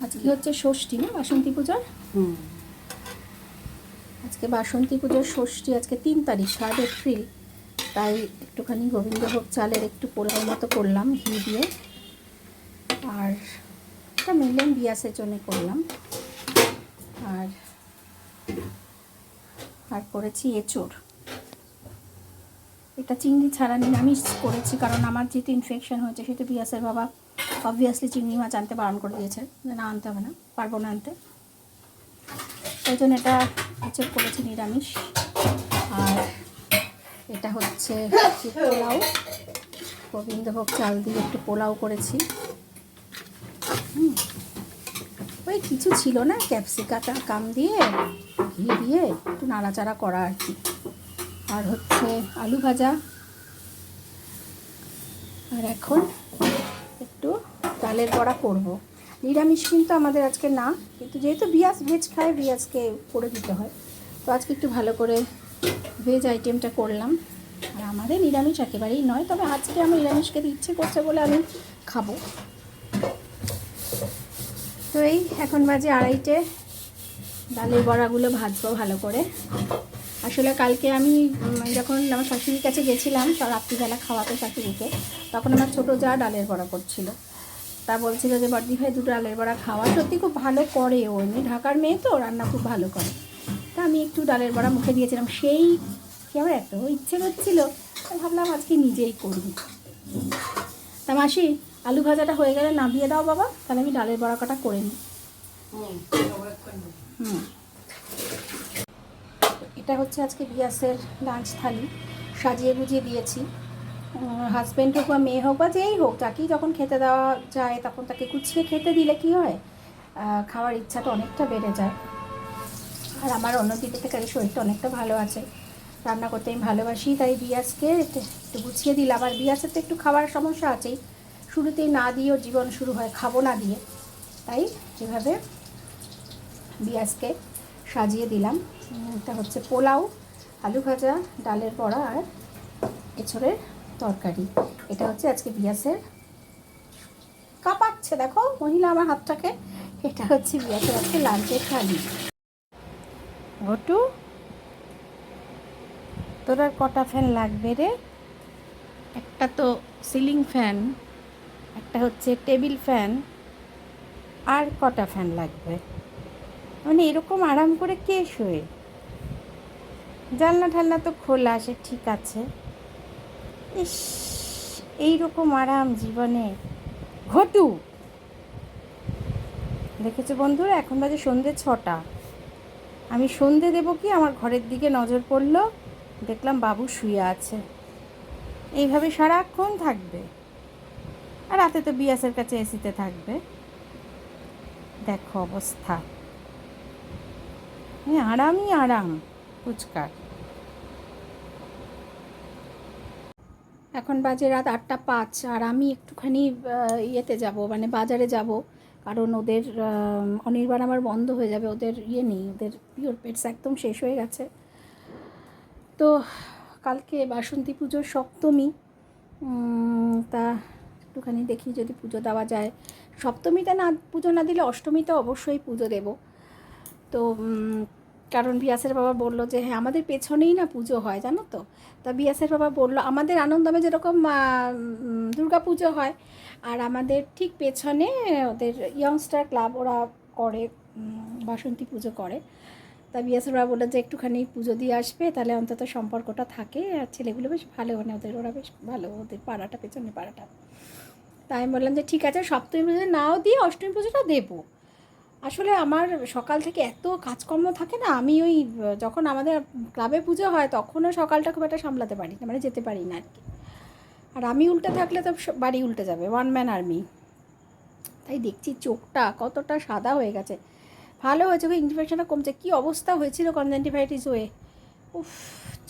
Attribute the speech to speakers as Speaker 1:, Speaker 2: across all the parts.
Speaker 1: আজকে হচ্ছে ষষ্ঠী না বাসন্তী পূজার?
Speaker 2: হুম।
Speaker 1: আজকে বাসন্তী পুজোর ষষ্ঠী আজকে তিন তারিখ থার্ড এপ্রিল। তাই একটুখানি গোবিন্দভোগ চালের একটু পোলাও মতো করলাম ঘি দিয়ে। আর এটা মিলিয়ন বিয়াসের জন্য করলাম। আর আর করেছি এঁচোড়। এটা চিংড়ি ছাড়া নিরামিষ করেছি কারণ আমার যেহেতু ইনফেকশন হয়েছে সেটা বিয়াসের বাবা অবভিয়াসলি চিংড়ি মাছ আনতে বারণ করে দিয়েছে না, আনতে হবে না, পারব না আনতে। ওই জন্য এটা এঁচড় করেছি নিরামিষ। আর এটা হচ্ছে পোলাও। গোবিন্দভোগ চাল দিয়ে একটু পোলাও করেছি। ওই কিছু ছিল না, ক্যাপসিকাটা কাম দিয়ে, ঘি দিয়ে একটু নাড়াচাড়া করা আর কি। আর হচ্ছে আলু ভাজা। আর এখন ডালের বড়া করব। নিরামিষ কিন্তু আমাদের আজকে না, কিন্তু যেহেতু বিয়াজ ভেজ খায় বিয়াজকে করে দিতে হয়। তো আজকে একটু ভালো করে ভেজ আইটেমটা করলাম। আর আমাদের নিরামিষ একেবারেই নয়, তবে আজকে আমার নিরামিষ খেতে ইচ্ছে করছে বলে আমি খাব। তো এই এখন বাজে আড়াইটে। ডালের বড়াগুলো ভাজবো ভালো করে। আসলে কালকে আমি যখন আমার শাশুড়ির কাছে গেছিলাম রাত্রিবেলা খাওয়াতে শাশুড়িকে, তখন আমার ছোটো যা ডালের বড়া করছিল। তা বলছিল যে বর্দি ভাই, দুটো ডালের বড়া খাওয়া সত্যি খুব ভালো করে। ও এমনি ঢাকার মেয়ে তো, রান্না খুব ভালো করে। তা আমি একটু ডালের বড়া মুখে দিয়েছিলাম। সেই কি আমার এত ইচ্ছে করছিল ভাবলাম আজকে নিজেই করবি। তা মাসি, আলু ভাজাটা হয়ে গেলে নামিয়ে দাও বাবা, তাহলে আমি ডালের বড়া কটা করে নিই। হুম। এটা হচ্ছে আজকে বিয়াসের লাঞ্চ থালি। সাজিয়ে গুজিয়ে দিয়েছি। হাজব্যান্ড হোক বা মেয়ে হোক বা যেই হোক, যাকেই যখন খেতে দেওয়া যায়, তখন তাকে গুছিয়ে খেতে দিলে কি হয়? খাওয়ার ইচ্ছাটা অনেকটা বেড়ে যায়। আর আমার অন্য অন্যদিকে থেকে শরীরটা অনেকটা ভালো আছে। রান্না করতে আমি ভালোবাসি, তাই বিয়াসকে একটু গুছিয়ে দিলাম। আর বিয়াসের তো একটু খাওয়ার সমস্যা আছেই। শুরুতেই না দিয়েও জীবন শুরু হয়, খাব না দিয়ে। তাই যেভাবে বিয়াসকে সাজিয়ে দিলাম। এটা হচ্ছে পোলাও, আলু ভাজা, ডালের বড়া আর এছড়ের তরকারি। এটা হচ্ছে আজকে বিয়াসের কাঁপাচ্ছে, দেখো। মহিলা আমার হাতটাকে। এটা হচ্ছে বিয়াসের আজকে লাঞ্চের থালি। ঘটু, তোর আর কটা ফ্যান লাগবে রে? একটা তো সিলিং ফ্যান, একটা হচ্ছে টেবিল ফ্যান, আর কটা ফ্যান লাগবে? মানে এরকম আরাম করে কে শোয়ে? জানলা ঠালনা তো খোলা, সে ঠিক আছে। ইস, এইরকম আরাম জীবনে ঘটু দেখেছ বন্ধুরা, এখন বাজে সন্ধ্যে ছটা। আমি সন্ধে দেবো কি? আমার ঘরের দিকে নজর পড়ল, দেখলাম বাবু শুয়ে আছে। এইভাবে সারাক্ষণ থাকবে। আর রাতে তো বিয়াসের কাছে এসিতে থাকবে। দেখো অবস্থা। আরামই আরাম, ফুচকার। এখন বাজে রাত আটটা পাঁচ, আর আমি একটুখানি ইয়েতে যাব মানে বাজারে যাব। কারণ ওদের অনির্বাণ আমার বন্ধ হয়ে যাবে, ওদের ইয়ে নেই, ওদের পিওর পেটস একদম শেষ হয়ে গেছে। তো কালকে বাসন্তী পুজোর সপ্তমী তা একটুখানি দেখি যদি পুজো দেওয়া যায়। সপ্তমীতে না, পুজো না দিলে অষ্টমীতে অবশ্যই পুজো দেব। তো কারণ বিয়াসের বাবা বলল যে হ্যাঁ আমাদের পেছনেই না পুজো হয়, জানো তো? তা বিয়াসের বাবা বলল, আমাদের আনন্দমে যেরকম দুর্গা পুজো হয়। আর আমাদের ঠিক পেছনে ওদের ইয়ংস্টার ক্লাব ওরা করে বাসন্তী পুজো করে। তা বিয়াসের বাবা বলল যে, একটুখানি পুজো দিয়ে আসবে, তাহলে অন্তত সম্পর্কটা থাকে। আর ছেলেগুলো বেশ ভালো মানে ওদের, ওরা বেশ ভালো, ওদের পাড়াটা পেছনে পাড়াটা। তাই আমি বললাম যে, ঠিক আছে, সপ্তমী পুজো নাও দিয়ে অষ্টমী পুজোটা দেবো। আসলে আমার সকাল থেকে এত কাজকর্ম থাকে না, আমি ওই, যখন আমাদের ক্লাবে পুজো হয় তখনও সকালটা খুব একটা সামলাতে পারি না মানে যেতে পারি না আর কি। আর আমি উল্টে থাকলে তো বাড়ি উল্টে যাবে ওয়ান ম্যান আর্মি তাই দেখছি চোখটা কতটা সাদা হয়ে গেছে। ভালো হয়েছে ওই ইনফেকশনটা কমছে, কী অবস্থা হয়েছিল কনজেন্টিভাইটিস হয়ে? উফ,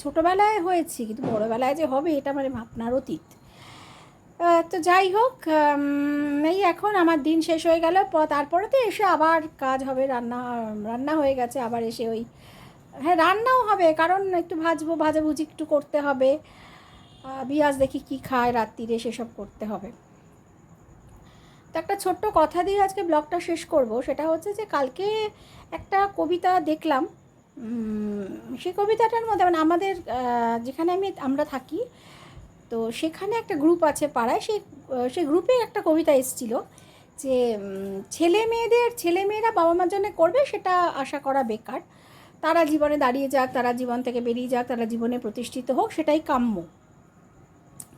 Speaker 1: ছোটোবেলায় হয়েছি, কিন্তু বড়োবেলায় যে হবে এটা মানে ভাবনার অতীত। তো যাই হোক এই এখন আমার দিন শেষ হয়ে গেল। তারপরে তো এসে আবার কাজ হবে, রান্না রান্না হয়ে গেছে, আবার এসে ওই হ্যাঁ রান্নাও হবে, কারণ একটু ভাজবো, ভাজাভুজি একটু করতে হবে। বিয়াজ দেখি কি খায়, রাত্রিরে সেসব করতে হবে। তো একটা ছোট্ট কথা দিয়ে আজকে ব্লগটা শেষ করব, সেটা হচ্ছে যে কালকে একটা কবিতা দেখলাম। সেই কবিতাটার মধ্যে মানে আমাদের যেখানে আমি, আমরা থাকি তো সেখানে একটা গ্রুপ আছে পাড়ায় সেই সেই গ্রুপে একটা কবিতা এসেছিল যে ছেলে মেয়েদের, ছেলে মেয়েরা বাবা মার জন্য করবে সেটা আশা করা বেকার। তারা জীবনে দাঁড়িয়ে যাক, তারা জীবন থেকে বেরিয়ে যাক, তারা জীবনে প্রতিষ্ঠিত হোক, সেটাই কাম্য।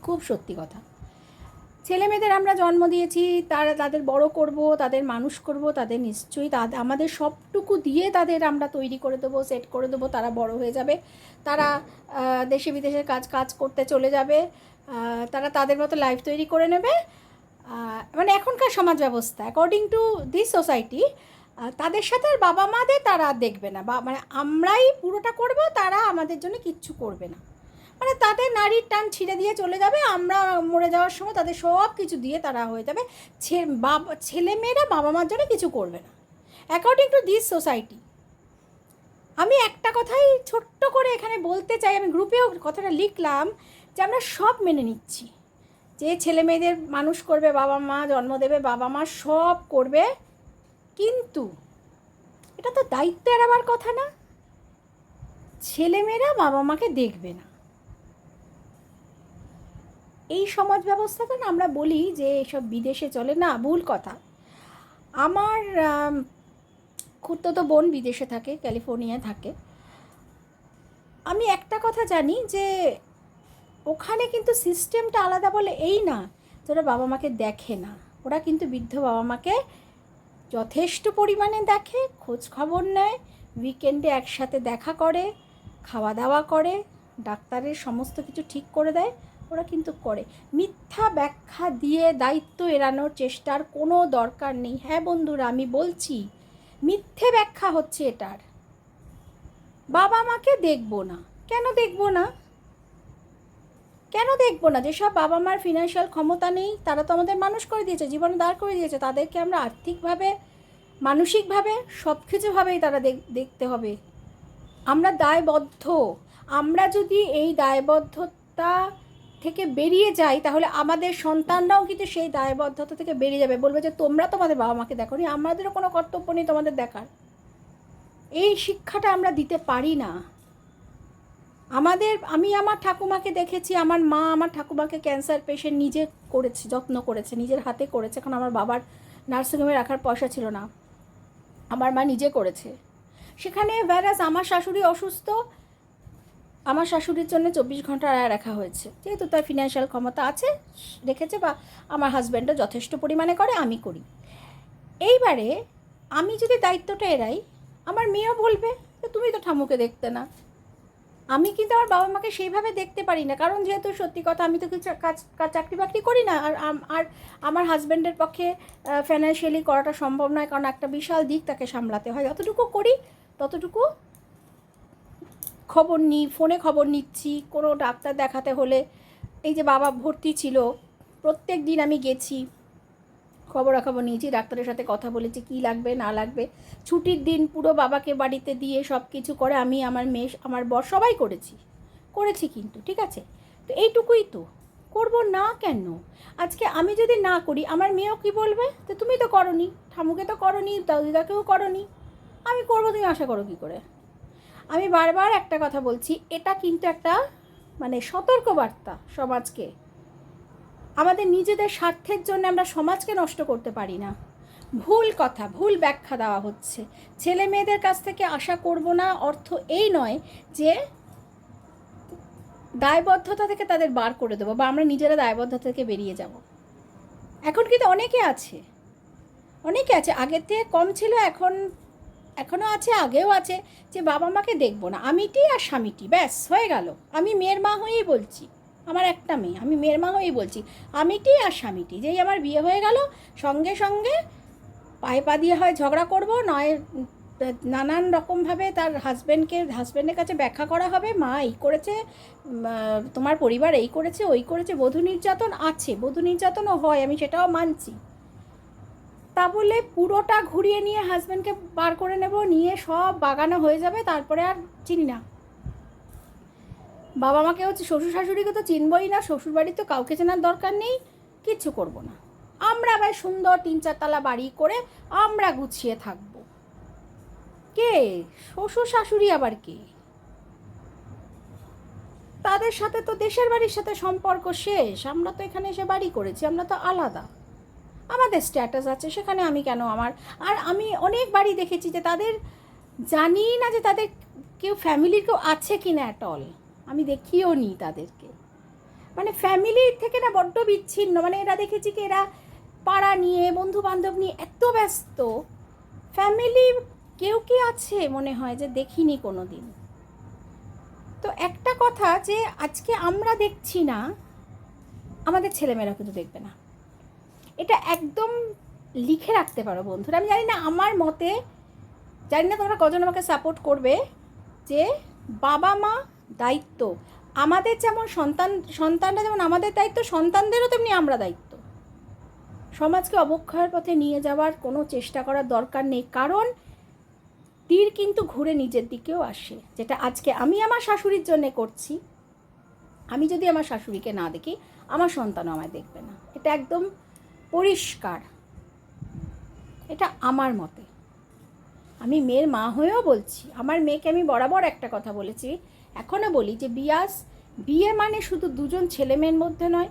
Speaker 1: খুব সত্যি কথা। ছেলে মেয়েদের আমরা জন্ম দিয়েছি, তারা তাদের বড় করব, তাদের মানুষ করব, তাদের নিশ্চয়ই তাদের আমাদের সবটুকু দিয়ে তাদের আমরা তৈরি করে দেবো সেট করে দেবো, তারা বড় হয়ে যাবে। তারা দেশে বিদেশে কাজ কাজ করতে চলে যাবে তারা তাদের মতো লাইফ তৈরি করে নেবে। মানে এখনকার সমাজ ব্যবস্থা অ্যাকর্ডিং টু দিস সোসাইটি তাদের সাথে আর বাবা মাদের তারা দেখবে না, বা মানে আমরাই পুরোটা করব, তারা আমাদের জন্য কিচ্ছু করবে না। মানে তাতে নারীর টান ছিঁড়ে দিয়ে চলে যাবে, আমরা মরে যাওয়ার সময় তাদের সব কিছু দিয়ে তারা হয়ে যাবে। ছে- ছেলে মেয়েরা বাবা মার জন্য কিছু করবে না। অ্যাকর্ডিং টু দিস সোসাইটি আমি একটা কথাই ছোট্ট করে এখানে বলতে চাই, আমি গ্রুপেও কথাটা লিখলাম যে আমরা সব মেনে নিচ্ছি। যে ছেলে মেয়েদের মানুষ করবে বাবা মা জন্ম দেবে বাবা মা সব করবে, কিন্তু এটা তো দায়িত্ব এড়াবার কথা না। ছেলেমেয়েরা বাবা মাকে দেখবে না। এই সমাজ ব্যবস্থাটা না আমরা বলি যে এসব বিদেশে চলে না ভুল কথা। আমার আম, খুড়তো বোন বিদেশে থাকে ক্যালিফোর্নিয়ায় থাকে। আমি একটা কথা জানি যে ওখানে কিন্তু সিস্টেমটা আলাদা বলে এই না ওরা বাবা মাকে দেখে না। ওরা কিন্তু বৃদ্ধ বাবা মাকে যথেষ্ট পরিমাণে দেখে খোঁজ খবর নেয় উইকেন্ডে একসাথে দেখা করে খাওয়া দাওয়া করে ডাক্তারের সমস্ত কিছু ঠিক করে দেয়। ওরা কিন্তু করে। মিথ্যা ব্যাখ্যা দিয়ে দায়িত্ব এড়ানোর চেষ্টার কোনো দরকার নেই। হ্যাঁ বন্ধুরা, আমি বলছি, মিথ্যে ব্যাখ্যা হচ্ছে এটার। বাবা মাকে দেখব না। কেন দেখব না? কেন দেখব না? যেসব বাবা মার ফিনান্সিয়াল ক্ষমতা নেই, তারা তো আমাদের মানুষ করে দিয়েছে, জীবনে দাঁড় করে দিয়েছে। তাদেরকে আমরা আর্থিকভাবে, মানসিকভাবে সব কিছুভাবেই তারা দেখ- দেখতে হবে। আমরা দায়বদ্ধ। আমরা যদি এই দায়বদ্ধতা থেকে বেরিয়ে যাই, তাহলে আমাদের সন্তানরাও কিন্তু সেই দায়বদ্ধতা থেকে বেরিয়ে যাবে। বলবে যে, তোমরা তোমাদের বাবা মাকে দেখো নি, আমাদেরও কোনো কর্তব্য নেই তোমাদের দেখার। এই শিক্ষাটা আমরা দিতে পারি না। আমাদের, আমি আমার ঠাকুমাকে দেখেছি, আমার মা আমার ঠাকুমাকে ক্যান্সার পেশেন্ট নিজে করেছে, যত্ন করেছে, নিজের হাতে করেছে। এখন আমার বাবার নার্সিংহোমে রাখার পয়সা ছিল না। আমার মা নিজে করেছে। সেখানে ভ্যারাস আমার শাশুড়ি অসুস্থ আমার শাশুড়ির জন্য চব্বিশ ঘণ্টা আড়ায় রাখা হয়েছে। যেহেতু তার ফিনান্সিয়াল ক্ষমতা আছে, রেখেছে বা আমার হাজব্যান্ডও যথেষ্ট পরিমাণে করে, আমি করি। এইবারে আমি যদি দায়িত্বটা এড়াই, আমার মেয়েও বলবে যে, তুমি তো ঠামুকে দেখতে না। আমি কিন্তু আমার বাবা মাকে সেইভাবে দেখতে পারি না। কারণ যেহেতু সত্যি কথা, আমি তো কিছু কাজ চাকরি বাকরি করি না। আর আর আমার হাজব্যান্ডের পক্ষে ফাইন্যান্সিয়ালি করাটা সম্ভব নয়। কারণ একটা বিশাল দিক তাকে সামলাতে হয়। যতটুকু করি, ততটুকু খবর নিই, ফোনে খবর নিচ্ছি, কোনো ডাক্তার দেখাতে হলে। এই যে বাবা ভর্তি ছিল, প্রত্যেক দিন আমি গেছি, খবরাখবর নিয়েছি, ডাক্তারের সাথে কথা বলেছি, কী লাগবে, না লাগবে। ছুটির দিন পুরো বাবাকে বাড়িতে দিয়ে সব কিছু করে আমি, আমার মেয়ে, আমার বর, সবাই করেছি। করেছি কিন্তু, ঠিক আছে? তো এইটুকুই তো। করব না কেন? আজকে আমি যদি না করি, আমার মেয়েও কি বলবে? তো তুমি তো করনি ঠামুকে তো করনি, দাদিদাকেও করনি। আমি করব, তুমি আশা করো কী করে? আমি বারবার একটা কথা বলছি, এটা কিন্তু একটা মানে সতর্ক বার্তা সমাজকে। আমাদের নিজেদের স্বার্থের জন্য আমরা সমাজকে নষ্ট করতে পারি না। ভুল কথা, ভুল ব্যাখ্যা দেওয়া হচ্ছে। ছেলে মেয়েদের কাছ থেকে আশা করব না, অর্থ এই নয় যে দায়বদ্ধতা থেকে তাদের বার করে দেবো বা আমরা নিজেরা দায়বদ্ধতা থেকে বেরিয়ে যাব। এখন কিন্তু অনেকে আছে অনেকে আছে। আগের থেকে কম ছিল, এখন এখনও আছে, আগেও আছে, যে বাবা মাকে দেখব না। আমিটি আর স্বামীটি, ব্যাস, হয়ে গেল। আমি মেয়ের মা হয়েই বলছি, আমার একটা মেয়ে, আমি মেয়ের মা হয়েই বলছি, আমিটি আর স্বামীটি, যেই আমার বিয়ে হয়ে গেল, সঙ্গে সঙ্গে পায়ে পা দিয়ে হয় ঝগড়া করব, নয়, নানান রকমভাবে তার হাজব্যান্ডকে হাজব্যান্ডের কাছে ব্যাখ্যা করা হবে, মা এই করেছে তোমার পরিবার এই করেছে, ওই করেছে, বধূ নির্যাতন আছে, বধূ নির্যাতনও হয়, আমি সেটাও মানছি। তা বলে পুরোটা ঘুরিয়ে নিয়ে হাজব্যান্ডকে বার করে নেব, নিয়ে সব বাগানো হয়ে যাবে, তারপরে আর চিনি না। বাবা মাকে হচ্ছে শ্বশুর শাশুড়িকে তো চিনবই না, শ্বশুর বাড়ি তো কাউকে চেনার দরকার নেই, কিচ্ছু করব না। আমরা আবার সুন্দর তিন চারতলা বাড়ি করে আমরা গুছিয়ে থাকব। কে? শ্বশুর শাশুড়ি আবার কে? তাদের সাথে তো দেশের বাড়ির সাথে সম্পর্ক শেষ, আমরা তো এখানে এসে বাড়ি করেছি, আমরা তো আলাদা। আমাদের স্ট্যাটাস আছে, সেখানে আমি কেন আমার? আর আমি অনেক বাড়ি দেখেছি যে তাদের জানি না যে তাদের কেউ ফ্যামিলির কেউ আছে কি না অ্যাট অল আমি দেখিও নি তাদেরকে। মানে ফ্যামিলির থেকে না বড্ড বিচ্ছিন্ন। মানে এরা দেখেছি কি এরা পাড়া নিয়ে বন্ধু বান্ধব নিয়ে এত ব্যস্ত। ফ্যামিলি কেউ কি আছে মনে হয় যে দেখিনি কোনো দিন তো একটা কথা যে আজকে আমরা দেখছি না, আমাদের ছেলেমেয়েরা কিন্তু দেখবে না। এটা একদম লিখে রাখতে পারো বন্ধুরা। আমি জানি না আমার মতে, জানি না তোমরা কজন আমাকে সাপোর্ট করবে যে বাবা মা দায়িত্ব, আমাদের যেমন সন্তান, সন্তানরা যেমন আমাদের দায়িত্ব, সন্তানদেরও তেমনি আমরা দায়িত্ব। সমাজকে অবক্ষয়ের পথে নিয়ে যাওয়ার কোনো চেষ্টা করার দরকার নেই, কারণ তীর কিন্তু ঘুরে নিজের দিকেও আসে, যেটা আজকে আমি আমার শাশুড়ির জন্য করছি। আমি যদি আমার শাশুড়িকে না দেখি, আমার সন্তানও আমায় দেখবে না। এটা একদম পরিষ্কার। এটা আমার মতে। আমি মেয়ের মা হয়েও বলছি, আমার মেয়েকে আমি বরাবর একটা কথা বলেছি এখনও বলি যে বিয়াস, বিয়ে মানে শুধু দুজন ছেলে মেয়ের মধ্যে নয়,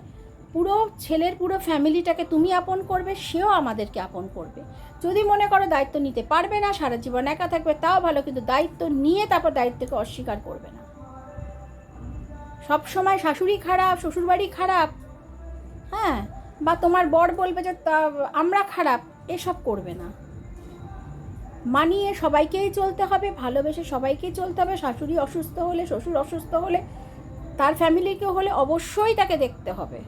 Speaker 1: পুরো ছেলের পুরো ফ্যামিলিটাকে তুমি আপন করবে, সেও আমাদেরকে আপন করবে। যদি মনে করো দায়িত্ব নিতে পারবে না, সারা জীবন একা থাকবে, তাও ভালো, কিন্তু দায়িত্ব নিয়ে তারপর দায়িত্বকে অস্বীকার করবে না। সব সময় শাশুড়ি খারাপ, শ্বশুরবাড়ি খারাপ। হ্যাঁ বা তোমার বর বলবে যে আমরা খারাপ, এসব করবে না। মানিয়ে সবাইকেই চলতে হবে, ভালোবেসে সবাইকেই চলতে হবে। শাশুড়ি অসুস্থ হলে, শ্বশুর অসুস্থ হলে, তার ফ্যামিলিকে হলে অবশ্যই তাকে দেখতে হবে।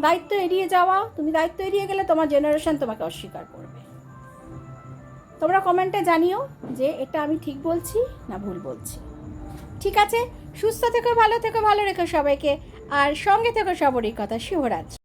Speaker 1: দায়িত্ব এড়িয়ে যাওয়া, তুমি দায়িত্ব এড়িয়ে গেলে তোমার জেনারেশন তোমাকে অস্বীকার করবে। তোমরা কমেন্টে জানিও যে, এটা আমি ঠিক বলছি না ভুল বলছি? ঠিক আছে? সুস্থ থেকো, ভালো থেকো, ভালো রেখো সবাইকে। আর সঙ্গে থেকো সবরই কথা শুভরাত্রি